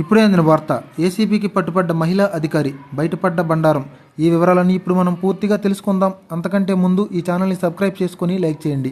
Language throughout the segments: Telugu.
ఇప్పుడే అందిన వార్త. ఏసీబీకి పట్టుపడ్డ మహిళా అధికారి బయటపడ్డ బండారం. ఈ వివరాలన్నీ ఇప్పుడు మనం పూర్తిగా తెలుసుకుందాం. అంతకంటే ముందు ఈ ఛానల్ని సబ్స్క్రైబ్ చేసుకొని లైక్ చేయండి.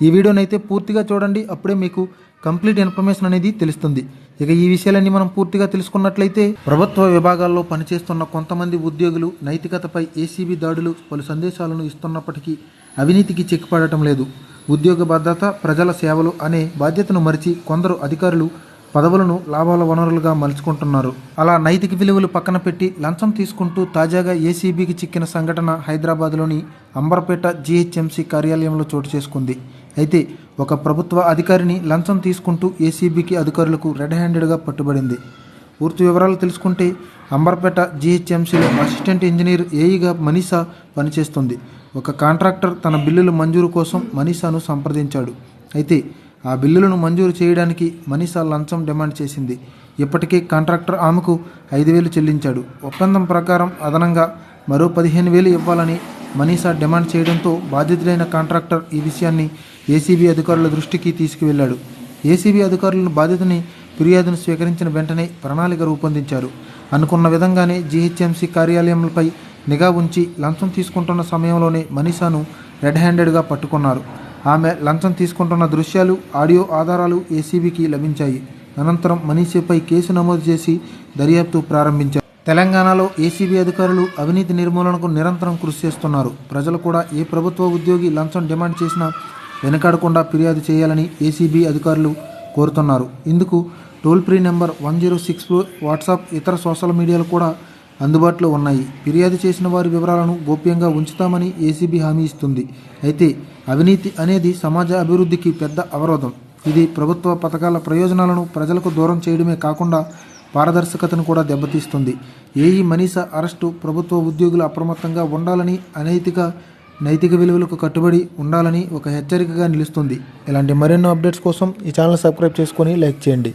ఈ వీడియోనైతే పూర్తిగా చూడండి. అప్పుడే మీకు కంప్లీట్ ఇన్ఫర్మేషన్ అనేది తెలుస్తుంది. ఇక ఈ విషయాలన్నీ మనం పూర్తిగా తెలుసుకున్నట్లయితే ప్రభుత్వ విభాగాల్లో పనిచేస్తున్న కొంతమంది ఉద్యోగులు నైతికతపై ఏసీబీ దాడులు పలు సందేశాలను ఇస్తున్నప్పటికీ అవినీతికి చెక్ లేదు. ఉద్యోగ భద్రత ప్రజల సేవలు అనే బాధ్యతను మరిచి కొందరు అధికారులు పదవులను లాభాల వనరులుగా మలుచుకుంటున్నారు. అలా నైతిక విలువలు పక్కన పెట్టి లంచం తీసుకుంటూ తాజాగా ఏసీబీకి చిక్కిన సంఘటన హైదరాబాద్లోని అంబర్పేట జీహెచ్ఎంసీ కార్యాలయంలో చోటు చేసుకుంది. అయితే ఒక ప్రభుత్వ అధికారిని లంచం తీసుకుంటూ ఏసీబీకి అధికారులకు రెడ్ హ్యాండెడ్గా పట్టుబడింది. పూర్తి వివరాలు తెలుసుకుంటే అంబర్పేట జీహెచ్ఎంసీలో అసిస్టెంట్ ఇంజనీర్ ఏఈగా మనీషా పనిచేస్తుంది. ఒక కాంట్రాక్టర్ తన బిల్లుల మంజూరు కోసం మనీషాను సంప్రదించాడు. అయితే ఆ బిల్లులను మంజూరు చేయడానికి మనీషా లంచం డిమాండ్ చేసింది. ఇప్పటికే కాంట్రాక్టర్ ఆమెకు ఐదు వేలు చెల్లించాడు. ఒప్పందం ప్రకారం అదనంగా మరో పదిహేను వేలు ఇవ్వాలని మనీషా డిమాండ్ చేయడంతో బాధితులైన కాంట్రాక్టర్ ఈ విషయాన్ని ఏసీబీ అధికారుల దృష్టికి తీసుకువెళ్ళాడు ఏసీబీ అధికారులను బాధితుని ఫిర్యాదును స్వీకరించిన వెంటనే ప్రణాళిక రూపొందించారు. అనుకున్న విధంగానే జీహెచ్ఎంసీ కార్యాలయంపై నిఘా ఉంచి లంచం తీసుకుంటున్న సమయంలోనే మనీషాను రెడ్ హ్యాండెడ్గా పట్టుకున్నారు. ఆమె లంచం తీసుకుంటున్న దృశ్యాలు ఆడియో ఆధారాలు ఏసీబీకి లభించాయి. అనంతరం మనీషిపై కేసు నమోదు చేసి దర్యాప్తు ప్రారంభించారు. తెలంగాణలో ఏసీబీ అధికారులు అవినీతి నిర్మూలనకు నిరంతరం కృషి చేస్తున్నారు. ప్రజలు కూడా ఏ ప్రభుత్వ ఉద్యోగి లంచం డిమాండ్ చేసినా వెనకాడకుండా ఫిర్యాదు చేయాలని ఏసీబీ అధికారులు కోరుతున్నారు. ఇందుకు toll free number one zero six WhatsApp ఇతర సోషల్ మీడియాలు కూడా అందుబాటులో ఉన్నాయి. ఫిర్యాదు చేసిన వారి వివరాలను గోప్యంగా ఉంచుతామని ఏసీబీ హామీ ఇస్తుంది. అయితే అవినీతి అనేది సమాజ అభివృద్ధికి పెద్ద అవరోధం. ఇది ప్రభుత్వ పథకాల ప్రయోజనాలను ప్రజలకు దూరం చేయడమే కాకుండా పారదర్శకతను కూడా దెబ్బతీస్తుంది. ఏఈ మనీష అరెస్టు ప్రభుత్వ ఉద్యోగులు అప్రమత్తంగా ఉండాలని అనైతిక నైతిక విలువలకు కట్టుబడి ఉండాలని ఒక హెచ్చరికగా నిలుస్తుంది. ఇలాంటి మరెన్నో అప్డేట్స్ కోసం ఈ ఛానల్ సబ్స్క్రైబ్ చేసుకొని లైక్ చేయండి.